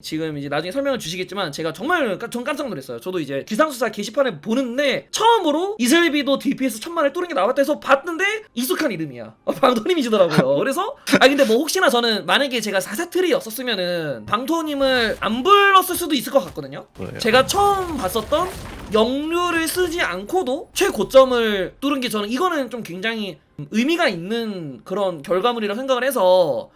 지금 이제 나중에 설명을 주시겠지만 제가 정말 까- 전 깜짝 놀랐어요. 저도 이제 기상수사 게시판을 보는데 처음으로 이슬비도 DPS 천만을 뚫은 게 나왔다 해서 봤는데 익숙한 이름이야. 어, 방토님이시더라고요. 그래서 아 근데 뭐 혹시나 저는 만약에 제가 사사틀이었었으면은 방토님을 안 불렀을 수도 있을 것 같거든요. 그래요. 제가 처음 봤었던 영류를 쓰지 않고도 최고점을 뚫은 게 저는 이거는 좀 굉장히 의미가 있는 그런 결과물이라고 생각을 해서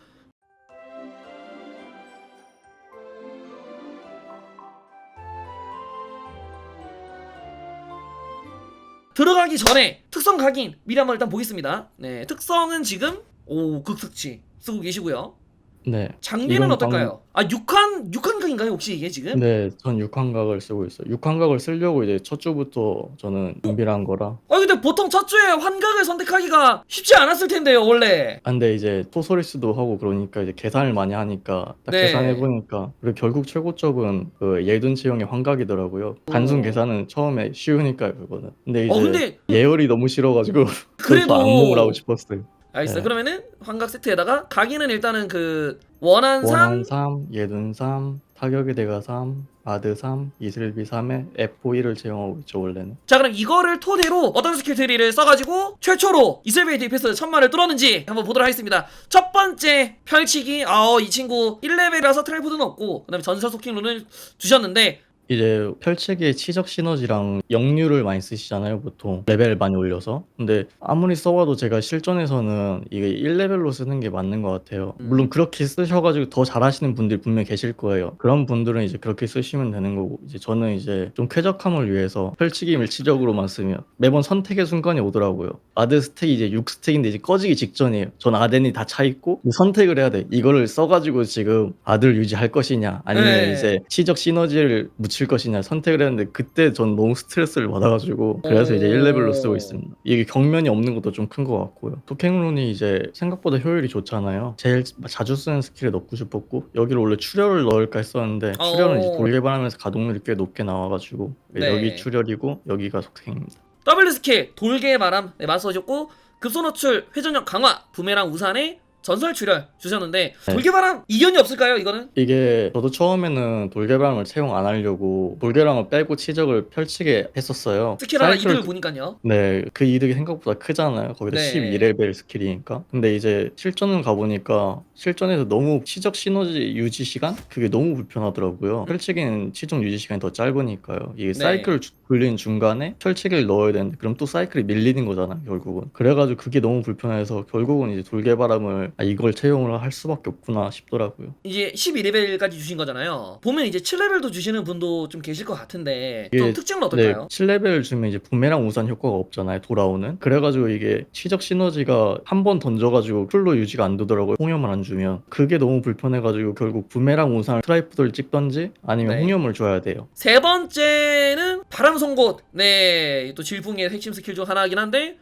들어가기 전에 특성 각인 미리 한번 일단 보겠습니다. 네, 특성은 지금 오 극특치 쓰고 계시고요. 네. 장비는 어떨까요? 아 6칸 6칸각인가요 혹시 이게 지금? 네, 전 6환각을 쓰고 있어요. 6환각을 쓰려고 이제 첫 주부터 저는 준비를 한 거라. 아 근데 보통 첫 주에 환각을 선택하기가 쉽지 않았을 텐데요 원래. 아, 근데 이제 토소리스도 하고 그러니까 이제 계산을 많이 하니까 딱 네. 계산해 보니까 그리고 결국 최고점은 그 예둔 체형의 환각이더라고요. 단순 오. 계산은 처음에 쉬우니까요, 그거는. 근데 이제 어 근데 예열이 너무 싫어가지고 그래도- 안목을 하고 싶었어요. 알겠어요. 네. 그러면은 환각 세트에다가 각인은 일단은 그 원한 3 원한 3, 예둔 3, 타격의 대가 3, 아드 3, 이슬비 3에 F4를 제공하고 있죠, 원래는. 자 그럼 이거를 토대로 어떤 스킬 트리를 써가지고 최초로 이슬베이 DPS 천만을 뚫었는지 한번 보도록 하겠습니다 첫 번째 펼치기 아이 친구 1레벨이라서 트라이포드는 없고 그 다음에 전설 소킹 룬을 주셨는데 이제 펼치기의 치적 시너지랑 역류를 많이 쓰시잖아요, 보통. 레벨 많이 올려서. 근데 아무리 써봐도 제가 실전에서는 이게 1레벨로 쓰는 게 맞는 것 같아요. 음. 물론 그렇게 쓰셔가지고 더 잘하시는 분들이 분명 계실 거예요. 그런 분들은 이제 그렇게 쓰시면 되는 거고, 이제 저는 이제 좀 쾌적함을 위해서 펼치기 밀치적으로만 쓰면 매번 선택의 순간이 오더라고요. 아드 스택이 이제 6스택인데 이제 꺼지기 직전이에요. 전 아덴이 다 차 있고 선택을 해야 돼. 이거를 써가지고 지금 아들 유지할 것이냐, 아니면 네. 이제 치적 시너지를 묻힐 것이냐 선택을 했는데 그때 전 너무 스트레스를 받아가지고 그래서 이제 오. 1레벨로 쓰고 있습니다. 이게 경면이 없는 것도 좀 큰 것 같고요. 토킹룬이 이제 생각보다 효율이 좋잖아요. 제일 자주 쓰는 스킬에 넣고 싶었고 여기를 원래 출혈을 넣을까 했었는데 출혈은 이제 오. 돌개발하면서 가동률이 꽤 높게 나와가지고 네. 여기 출혈이고 여기가 속행입니다. W 스킬 돌개의 바람 네, 맞서셨고 급소노출 회전력 강화 부메랑 우산에 전설 출혈 주셨는데 네. 돌개바람 이견이 없을까요 이거는? 이게 저도 처음에는 돌개방을 채용 안 하려고 돌개랑을 빼고 치적을 펼치게 했었어요. 스킬 하나 사이클 이득을 보니까요 네, 그 이득이 생각보다 크잖아요. 거기다 네. 12레벨 스킬이니까. 근데 이제 실전을 가보니까 실전에서 너무 치적 시너지 유지 시간? 그게 너무 불편하더라고요. 펼치기는 치적 유지 시간이 더 짧으니까요. 이게 네. 사이클 주- 굴리는 중간에 펼치기를 넣어야 되는데 그럼 또 사이클이 밀리는 거잖아요, 결국은. 그래가지고 그게 너무 불편해서 결국은 이제 돌개바람을 아, 이걸 채용을 할 수밖에 없구나 싶더라고요. 이제 12레벨까지 주신 거잖아요 보면 이제 7레벨도 주시는 분도 좀 계실 것 같은데 좀 이게- 특징은 어떨까요? 7레벨 주면 이제 부메랑 우산 효과가 없잖아요. 돌아오는. 그래가지고 이게 치적 시너지가 한 번 던져가지고 풀로 유지가 안 되더라고요. 홍염을 안 주면. 그게 너무 불편해가지고 결국 부메랑 우산 트라이프들 찍던지 아니면 네. 홍염을 줘야 돼요. 세 번째는 바람 송곳 네 또 질풍의 핵심 스킬 중 하나이긴 한데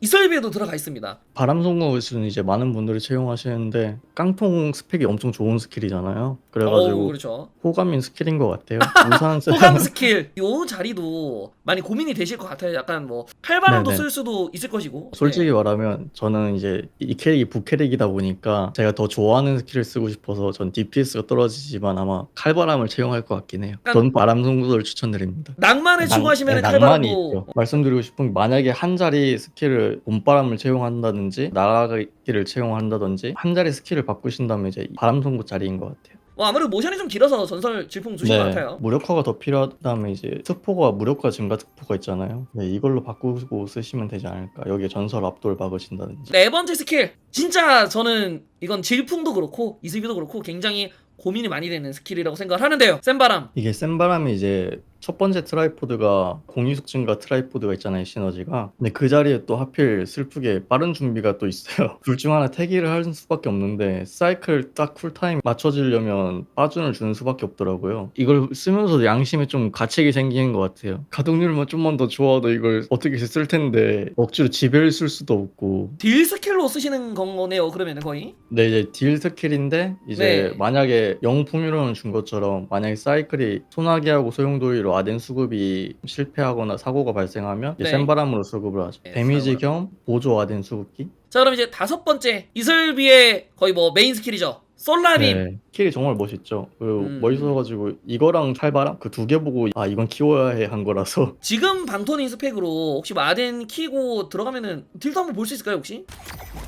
이설비에도 들어가 있습니다 바람 송곳은 이제 많은 분들이 채용하시는데 깡통 스펙이 엄청 좋은 스킬이잖아요. 오 그래가지고 그렇죠 호감인 스킬인 것 같아요. 우산 쓰 호감 스킬 요 자리도 많이 고민이 되실 것 같아요 약간 뭐 칼바람도 네네. 쓸 수도 있을 것이고 솔직히 네. 말하면 저는 이제 이 캐릭이 부캐릭이다 보니까 제가 더 좋아하는 스킬을 쓰고 싶어서 전 DPS가 떨어지지만 아마 칼바람을 채용할 것 같긴 해요. 약간- 전 바람 송구를 추천드립니다. 낭만을 낭- 추구하시면 네, 칼바람도 낭만이 있죠. 말씀드리고 싶은 게 만약에 한 자리 스킬을 봄바람을 채용한다든지 나가기를 채용한다든지 한 자리 스킬을 바꾸신다면 이제 바람 송구 자리인 것 같아요. 뭐 아무래도 모션이 좀 길어서 전설 질풍 주신 것 같아요 무력화가 더 필요하다면 이제 특포가 무력화 증가 특포가 있잖아요. 네, 이걸로 바꾸고 쓰시면 되지 않을까. 여기에 전설 압도를 박으신다든지. 네 번째 스킬 진짜 저는 이건 질풍도 그렇고 이슬비도 그렇고 굉장히 고민이 많이 되는 스킬이라고 생각을 하는데요 센바람 이게 센 바람이 이제 첫 번째 트라이포드가 공유 속 증가 트라이포드가 있잖아요 시너지가. 근데 그 자리에 또 하필 슬프게 빠른 준비가 또 있어요. 둘 중 하나 태기를 할 수밖에 없는데 사이클 딱 쿨타임 맞춰지려면 빠준을 주는 수밖에 없더라고요. 이걸 쓰면서 양심에 좀 가책이 생기는 것 같아요. 가동률만 좀만 더 좋아도 이걸 어떻게 쓸 텐데 억지로 지배를 쓸 수도 없고. 딜 스킬로 쓰시는 거네요 그러면은 거의? 네 이제 딜 스킬인데 이제 네. 만약에 영풍이론을 준 것처럼 만약에 사이클이 소나기하고 소용돌이로 아덴 수급이 실패하거나 사고가 발생하면 네. 센 바람으로 수급을 하죠 네, 데미지 사고라. 겸 보조 아덴 수급기 자 그럼 이제 다섯 번째 이슬비의 거의 뭐 메인 스킬이죠 솔라림 네, 킬이 정말 멋있죠. 그리고 음. 멋있어가지고 이거랑 칼바람 그 두 개 보고 아 이건 키워야 해 한 거라서 지금 방토니 스펙으로 혹시 뭐 아덴 키고 들어가면은 딜도 한번 볼 수 있을까요 혹시?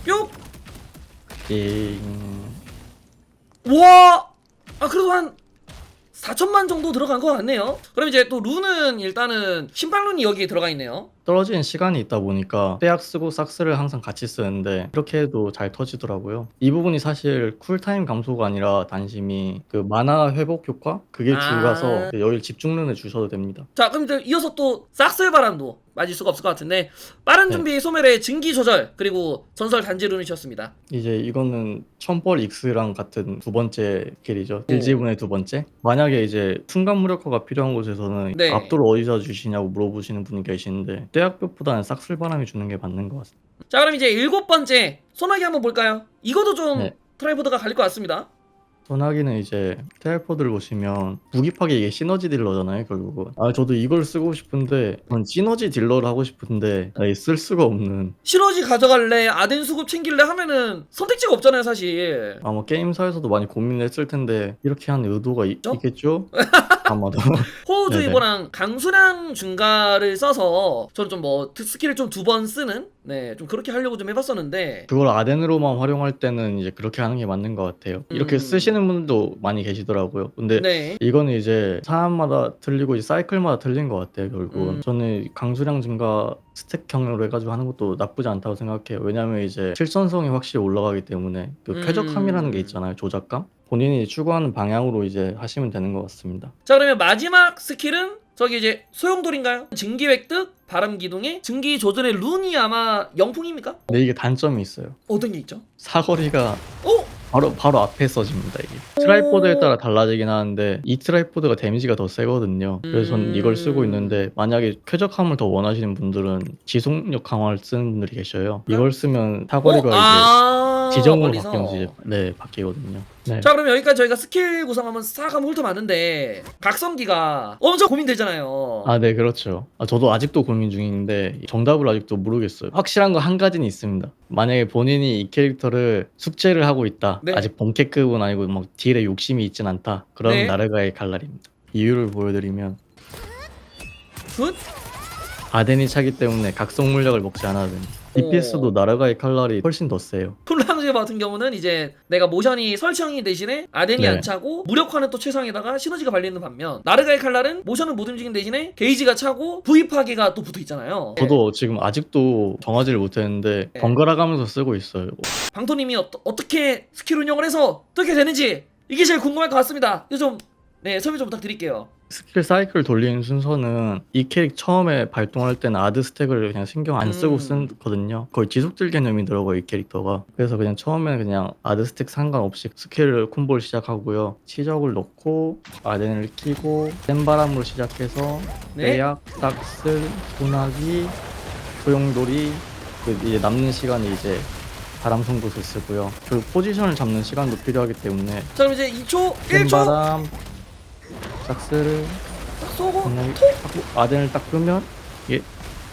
뿅! 띵. 와! 아 그래도 한 4천만 정도 들어간 것 같네요. 그럼 이제 또 룬은 일단은 심판룬이 여기에 들어가 있네요. 떨어지는 시간이 있다 보니까 빼약 쓰고 싹스를 항상 같이 쓰는데 이렇게 해도 잘 터지더라고요. 이 부분이 사실 쿨타임 감소가 아니라 단심이 그 만화 회복 효과 그게 아. 줄가서 여기 집중론을 주셔도 됩니다. 자 그럼 이제 이어서 또 싹스의 바람도 맞을 수가 없을 것 같은데 빠른 네. 준비 소멸의 증기 조절 그리고 전설 단지 룬이셨습니다. 이제 이거는 천벌 익스랑 같은 두 번째 길이죠. 일지분의 두 번째. 만약에 이제 순간 무력화가 필요한 곳에서는 네. 압도를 어디서 주시냐고 물어보시는 분이 계시는데 떼약볕보다는 싹쓸바람이 주는 게 맞는 것 같습니다. 자 그럼 이제 일곱 번째 소나기 한번 볼까요? 이것도 좀 네. 트라이보드가 갈릴 것 같습니다. 소나기는 이제 텔포드를 보시면 무기파괴 이게 시너지 딜러잖아요 결국은 아 저도 이걸 쓰고 싶은데 전 시너지 딜러를 하고 싶은데 아예 쓸 수가 없는 시너지 가져갈래 아덴 수급 챙길래 하면은 선택지가 없잖아요 사실. 아마 게임사에서도 많이 고민을 했을 텐데 이렇게 한 의도가 이- 어? 있겠죠? 아마도. 호우주의보랑 강수량 증가를 써서 저는 좀 뭐 스킬을 좀 두 번 쓰는? 네 좀 그렇게 하려고 좀 해봤었는데. 그걸 아덴으로만 활용할 때는 이제 그렇게 하는 게 맞는 것 같아요. 이렇게 음. 쓰시는 분들도 많이 계시더라고요. 근데 네. 이거는 이제 사람마다 틀리고 이제 사이클마다 틀린 것 같아요 결국은. 음. 저는 강수량 증가 스택 경로로 해가지고 하는 것도 나쁘지 않다고 생각해요. 왜냐면 이제 실전성이 확실히 올라가기 때문에 그 음. 쾌적함이라는 게 있잖아요 조작감 본인이 추구하는 방향으로 이제 하시면 되는 것 같습니다 자 그러면 마지막 스킬은 저기 이제 소용돌인가요? 증기 획득, 바람 기둥에 증기 조절의 룬이 아마 영풍입니까? 근데 이게 단점이 있어요 어떤 게 있죠? 사거리가 어? 바로 바로 앞에 써집니다 이게 트라이포드에 따라 달라지긴 하는데 이 트라이포드가 데미지가 더 세거든요 그래서 저는 이걸 쓰고 음. 있는데 만약에 쾌적함을 더 원하시는 분들은 지속력 강화를 쓰는 분들이 계셔요 이걸 쓰면 사거리가 어? 이제 아, 지정으로 멀리서. 바뀌면서 이제 네 바뀌거든요 네. 자 그러면 여기까지 저희가 스킬 구성 한번 싹 한번 훑어봤는데 각성기가 엄청 고민되잖아요 아, 네, 그렇죠. 아, 저도 아직도 고민 중인데 정답을 아직도 모르겠어요. 확실한 거 한 가지는 있습니다. 만약에 본인이 이 캐릭터를 숙제를 하고 있다. 네. 아직 본캐급은 아니고 막 딜에 욕심이 있진 않다. 그럼 네. 나르가의 칼날입니다. 이유를 보여드리면 굿? 아덴이 차기 때문에 각성 물약을 먹지 않아도 됩니다. DPS도 오. 나르가의 칼날이 훨씬 더 세요. 쿨랑즈 같은 경우는 이제 내가 모션이 설정이 대신에 아덴이 네. 안 차고 무력화는 또 최상에다가 시너지가 발리는 반면 나르가의 칼날은 모션을 못 움직이는 대신에 게이지가 차고 부위 파괴가 또 붙어 있잖아요. 저도 지금 아직도 정하지를 못했는데 네. 번갈아 가면서 쓰고 있어요. 방토님이 어, 어떻게 스킬 운영을 해서 어떻게 되는지 이게 제일 궁금할 것 같습니다. 이거 좀 네, 설명 좀 부탁드릴게요. 스킬 사이클 돌리는 순서는 이 캐릭 처음에 발동할 때는 아드 스택을 그냥 신경 안 쓰고 음. 쓰거든요. 거의 지속질 개념이 들어가요 이 캐릭터가. 그래서 그냥 처음에는 그냥 아드 스택 상관없이 스킬을 콤보를 시작하고요. 치적을 넣고 아덴을 키고 센 바람으로 시작해서 네. 빼약, 싹쓸, 소나기, 소용돌이 그 이제 남는 시간이 이제 바람 송곳을 쓰고요. 그 포지션을 잡는 시간도 필요하기 때문에 자 그럼 이제 2초, 센 1초 바람, 싹쓸을 쏘고 그냥 하고 아덴을 딱 끄면 이게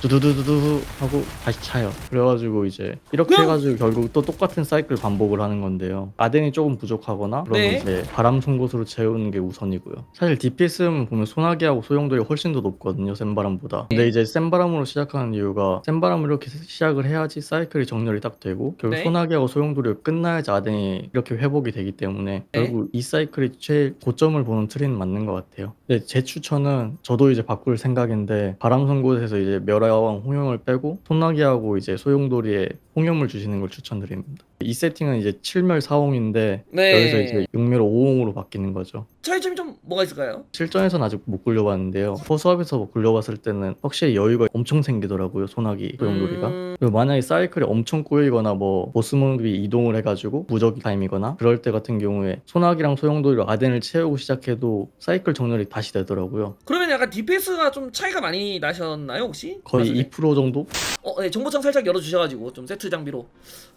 두두두두두 하고 다시 차요. 그래가지고 이제 이렇게 그냥- 해가지고 결국 또 똑같은 사이클 반복을 하는 건데요. 아덴이 조금 부족하거나 그러면 네. 이제 바람 송곳으로 채우는 게 우선이고요. 사실 DPS는 보면 소나기하고 소용돌이 훨씬 더 높거든요. 센 바람보다. 근데 네. 이제 센 바람으로 시작하는 이유가 센 바람으로 이렇게 시작을 해야지 사이클이 정렬이 딱 되고 결국 네. 소나기하고 소용돌이가 끝나야지 아덴이 이렇게 회복이 되기 때문에 네. 결국 이 사이클이 제일 고점을 보는 트리는 맞는 것 같아요. 근데 제 추천은 저도 이제 바꿀 생각인데 바람선곳에서 이제 멸 화왕 홍영을 빼고 소나기하고 이제 소용돌이에 홍염을 주시는 걸 추천드립니다. 이 세팅은 이제 7멸 4홍인데 네. 여기서 이제 6멸 5홍으로 바뀌는 거죠. 차이점이 좀 뭐가 있을까요? 실전에서는 아직 못 굴려봤는데요. 허수아비에서 굴려봤을 때는 확실히 여유가 엄청 생기더라고요. 소나기 소용돌이가. 음, 그리고 만약에 사이클이 엄청 꼬이거나 뭐 보스몹이 이동을 해가지고 무적 타임이거나 그럴 때 같은 경우에 소나기랑 소용돌이로 아덴을 채우고 시작해도 사이클 정렬이 다시 되더라고요. 그러면 약간 DPS가 좀 차이가 많이 나셨나요 혹시? 거의 봤을 때? 2% 정도? 어, 네, 정보창 살짝 열어주셔가지고 좀 세트 장비로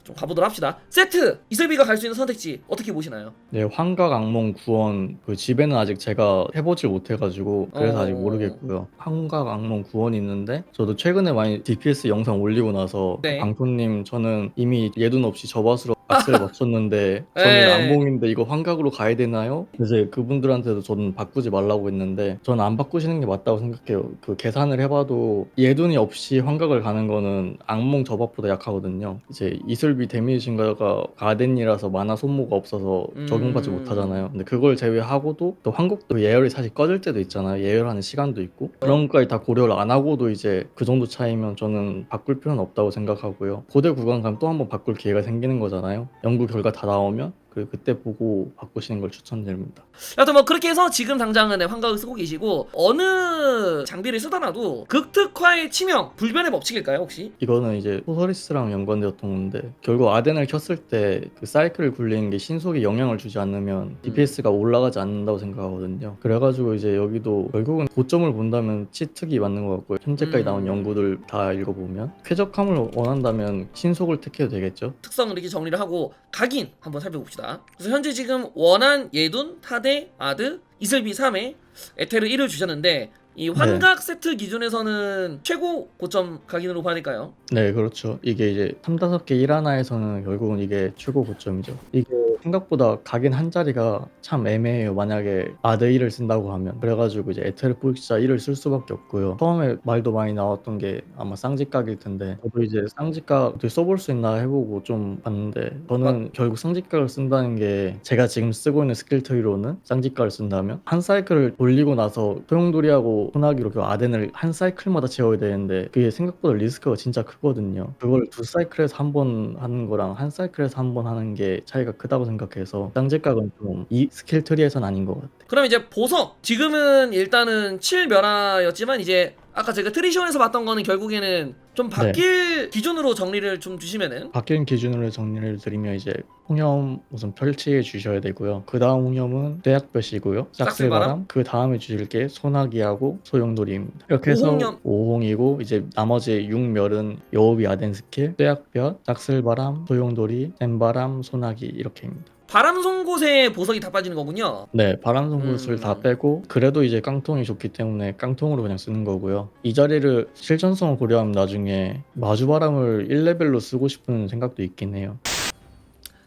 좀 가보도록 합시다. 세트 이슬비가 갈 수 있는 선택지 어떻게 보시나요? 네, 환각 악몽 구원 그 집에는 아직 제가 해보질 못해가지고 그래서 어. 아직 모르겠고요. 환각 악몽 구원이 있는데 저도 최근에 많이 DPS 영상 올리고 나서 네. 방토님 저는 이미 예둔 없이 저밭으로 박스를 맞췄는데 저는 네. 안봉인데 이거 환각으로 가야 되나요? 이제 그분들한테도 저는 바꾸지 말라고 했는데 저는 안 바꾸시는 게 맞다고 생각해요. 그 계산을 해봐도 예둔이 없이 환각을 가는 거는 악몽 저밥보다 약하거든요. 이제 이슬비 데미지 증가가 가덴이라서 만화 소모가 없어서 적용받지 음. 못하잖아요. 근데 그걸 제외하고도 또 한국도 예열이 사실 꺼질 때도 있잖아요. 예열하는 시간도 있고 그런 것까지 다 고려를 안 하고도 이제 그 정도 차이면 저는 바꿀 필요는 없다고 생각하고요. 고대 구간 가면 또 한번 바꿀 기회가 생기는 거잖아요. 연구 결과 다 나오면 그 그때 보고 바꾸시는 걸 추천드립니다. 여튼 뭐 그렇게 해서 지금 당장은 네, 환각을 쓰고 계시고 어느 장비를 쓰더라도 극특화의 치명 불변의 법칙일까요 혹시? 이거는 이제 소서리스랑 연관되었던 건데 결국 아덴을 켰을 때 그 사이클을 굴리는 게 신속에 영향을 주지 않으면 DPS가 올라가지 않는다고 생각하거든요. 그래가지고 이제 여기도 결국은 고점을 본다면 치특이 맞는 것 같고요. 현재까지 음. 나온 연구들 다 읽어보면 쾌적함을 원한다면 신속을 택해도 되겠죠. 특성을 이렇게 정리를 하고 각인 한번 살펴봅시다. 그래서 현재 지금 원한, 예둔, 타데, 아드, 이슬비 3회, 에테르 1을 주셨는데 이 환각 세트 기준에서는 최고 고점 각인으로 봐야 될까요? 네, 그렇죠. 이게 이제 3, 5개 1 하나에서는 결국은 이게 최고 고점이죠. 이게 생각보다 각인 한 자리가 참 애매해요. 만약에 아드 1을 쓴다고 하면. 그래가지고 이제 에테르 포익자 1을 쓸 수밖에 없고요. 처음에 말도 많이 나왔던 게 아마 쌍지각일 텐데 저도 이제 쌍지각 어떻게 써볼 수 있나 해보고 좀 봤는데 저는 결국 쌍지각을 쓴다는 게 제가 지금 쓰고 있는 스킬 트리로는 쌍지각을 쓴다면 한 사이클을 돌리고 나서 소용돌이하고 소나기로 그 아덴을 한 사이클마다 채워야 되는데 그게 생각보다 리스크가 진짜 크거든요. 그걸 두 사이클에서 한번 하는 거랑 한 사이클에서 한번 하는 게 차이가 크다고 생각해서 쌍지각은 좀 이 스킬 트리에선 아닌 것 같아요. 그럼 이제 보석 지금은 일단은 7멸화였지만 이제 아까 제가 트리시온에서 봤던 거는 결국에는 좀 바뀔 기준으로 정리를 좀 주시면은 바뀐 기준으로 정리를 드리면 이제 홍염 우선 펼치해 주셔야 되고요. 그 다음 홍염은 떼약볕이고요. 싹쓸바람? 싹쓸바람. 그 다음에 주실 게 소나기하고 소용돌이입니다. 이렇게 해서 오홍염. 오홍이고 이제 나머지 6멸은 여우비 아덴 스킬, 떼약볕, 싹쓸바람, 소용돌이, 샘바람, 소나기 이렇게입니다. 바람 쏜 곳에 보석이 다 빠지는 거군요. 네, 바람 송곳을 음. 다 빼고 그래도 이제 깡통이 좋기 때문에 깡통으로 그냥 쓰는 거고요. 이 자리를 실전성을 고려하면 나중에 마주바람을 1레벨로 쓰고 싶은 생각도 있긴 해요.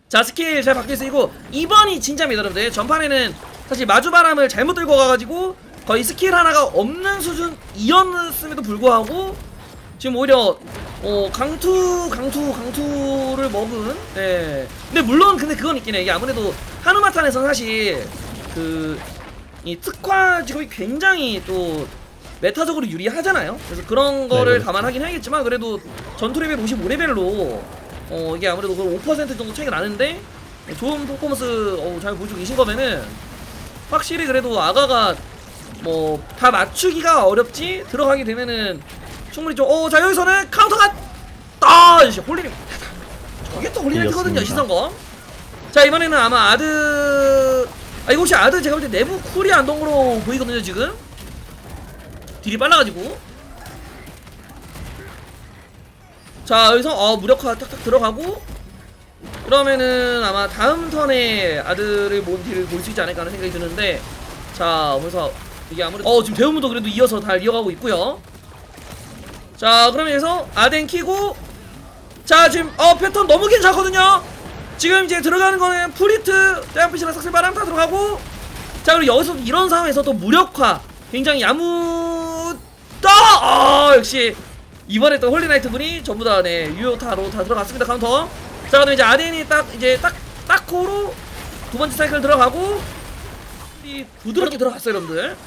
자 스킬 잘 바뀌어 쓰이고 이번이 진짜입니다 여러분들 전판에는 사실 마주바람을 잘못 들고 가가지고 거의 스킬 하나가 없는 수준 이었음에도 불구하고 지금 오히려 어 강투 강투 강투를 먹은 네. 근데 물론 근데 그건 있긴 해. 이게 아무래도 하누마탄에서는 사실 그 이 특화 직업이 굉장히 또 메타적으로 유리하잖아요. 그래서 그런 거를 그렇죠. 감안하긴 해야겠지만 그래도 전투 레벨 55레벨로 어 이게 아무래도 그5% 정도 차이가 나는데 좋은 퍼포먼스 어, 잘 보여주고 계신 거면은 확실히 그래도 아가가 뭐 다 맞추기가 어렵지 들어가게 되면은 충분히 좀 어 자 여기서는 카운터가 아 이제 홀리님 저게 또 이겼습니다. 시선검. 자 이번에는 아마 아드 아 이거 혹시 아드 제가 볼 때 내부 쿨이 안 동으로 보이거든요 지금. 딜이 빨라가지고. 자 여기서 어 무력화 탁탁 들어가고. 그러면은 아마 다음 턴에 아들을 딜을 볼수 있지 않을까 하는 생각이 드는데. 자 그래서 이게 아무래도 어 지금 대우문도 그래도 이어서 다 이어가고 있고요 자 그러면 여기서 아덴 키고. 자 지금 어 패턴 너무 괜찮거든요. 지금 이제 들어가는 거는 프리트 떼한빛이나 삭슬바람 다 들어가고. 자 그리고 여기서 이런 상황에서 또 무력화. 굉장히 야무다. 아 역시 이번에 또 홀리나이트 분이 전부 다네 유효타로 다 들어갔습니다. 카운터. 자 그다음 이제 아덴이 딱 이제 딱 딱코로 두 번째 사이클 들어가고. 이 부드럽게 들어갔어요 여러분들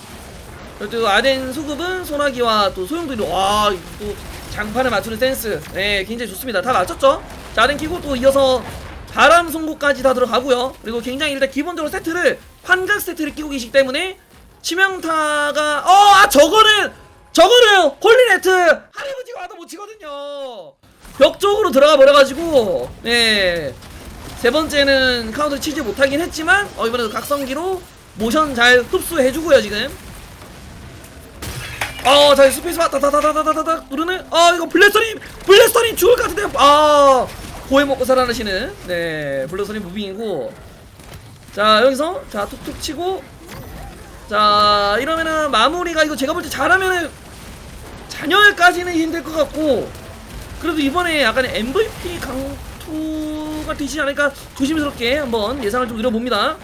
그리고 또 아덴 수급은 소나기와 또 소용돌이. 와또 장판을 맞추는 센스. 네 굉장히 좋습니다. 다 맞췄죠? 자 아덴 키고 또 이어서 바람 송곳까지 다 들어가고요. 그리고 굉장히 일단 기본적으로 세트를 환각 세트를 끼고 계시기 때문에 치명타가 어 아 저거는 저거는 홀리네트! 할아버지가 와도 못 치거든요. 벽 쪽으로 들어가 버려가지고 네 세 번째는 카운터 치지 못하긴 했지만 어 이번에도 각성기로 모션 잘 흡수해주고요 지금 어자 스페이스바 다다다다다다다 누르는 아 이거 블래스터님 블래스터님 죽을 것 같은데. 아 고해 먹고 살아나시는. 네 블래스터님 무빙이고. 자 여기서 자 툭툭 치고. 자 이러면은 마무리가 이거 제가 볼 때 잘하면은 잔열까지는 힘들 것 같고. 그래도 이번에 약간 MVP 강투 효과가 되지 않을까 조심스럽게 한번 예상을 좀 드려봅니다.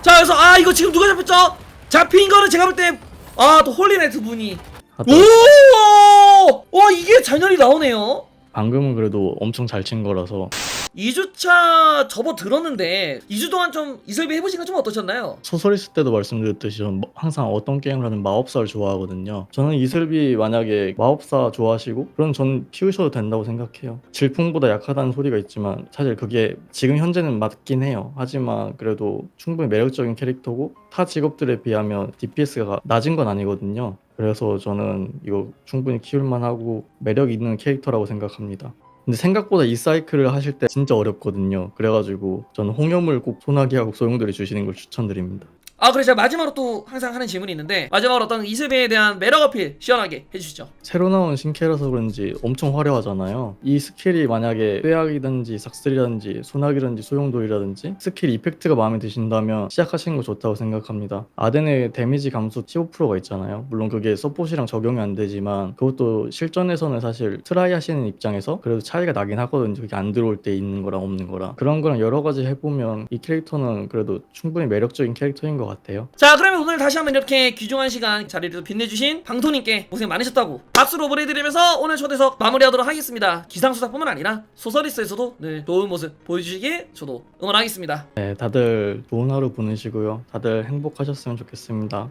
자 그래서 아 이거 지금 누가 잡혔죠? 잡힌 거는 제가 볼 때 아 또 홀리나이트 분이 하다 오! 와 이게 잔열이 나오네요. 방금은 그래도 엄청 잘 친 거라서 2주차 접어 들었는데 2주 동안 좀 이설비 해보신 건좀 어떠셨나요? 소설 있을 때도 말씀드렸듯이 뭐- 항상 어떤 게임을 하든 마법사를 좋아하거든요. 저는 이슬비 만약에 마법사 좋아하시고 그럼 저는 키우셔도 된다고 생각해요. 질풍보다 약하다는 소리가 있지만 사실 그게 지금 현재는 맞긴 해요. 하지만 그래도 충분히 매력적인 캐릭터고 타 직업들에 비하면 DPS가 낮은 건 아니거든요. 그래서 저는 이거 충분히 키울만 하고 매력 있는 캐릭터라고 생각합니다. 근데 생각보다 이 사이클을 하실 때 진짜 어렵거든요. 그래가지고 저는 홍염을 꼭 소나기하고 소용돌이 주시는 걸 추천드립니다. 아 그래 제가 마지막으로 또 항상 하는 질문이 있는데 마지막으로 어떤 이슬비에 대한 매력 어필 시원하게 해주시죠. 새로 나온 신캐라서 그런지 엄청 화려하잖아요. 이 스킬이 만약에 쇠약이든지 삭슬이라든지 소나기라든지 소용돌이라든지 스킬 이펙트가 마음에 드신다면 시작하시는 거 좋다고 생각합니다. 아덴의 데미지 감소 15%가 있잖아요. 물론 그게 서폿이랑 적용이 안 되지만 그것도 실전에서는 사실 트라이 하시는 입장에서 그래도 차이가 나긴 하거든요. 그게 안 들어올 때 있는 거랑 없는 거랑 그런 거랑 여러 가지 해보면 이 캐릭터는 그래도 충분히 매력적인 캐릭터인 것 같아요. 자 그러면 오늘 다시 한번 이렇게 귀중한 시간 자리를 빛내주신 방토님께 고생 많으셨다고 박수로 보내드리면서 오늘 초대석 마무리하도록 하겠습니다. 기상수사뿐만 아니라 소설리스에서도 늘 좋은 모습 보여주시길 저도 응원하겠습니다. 네, 다들 좋은 하루 보내시고요. 다들 행복하셨으면 좋겠습니다.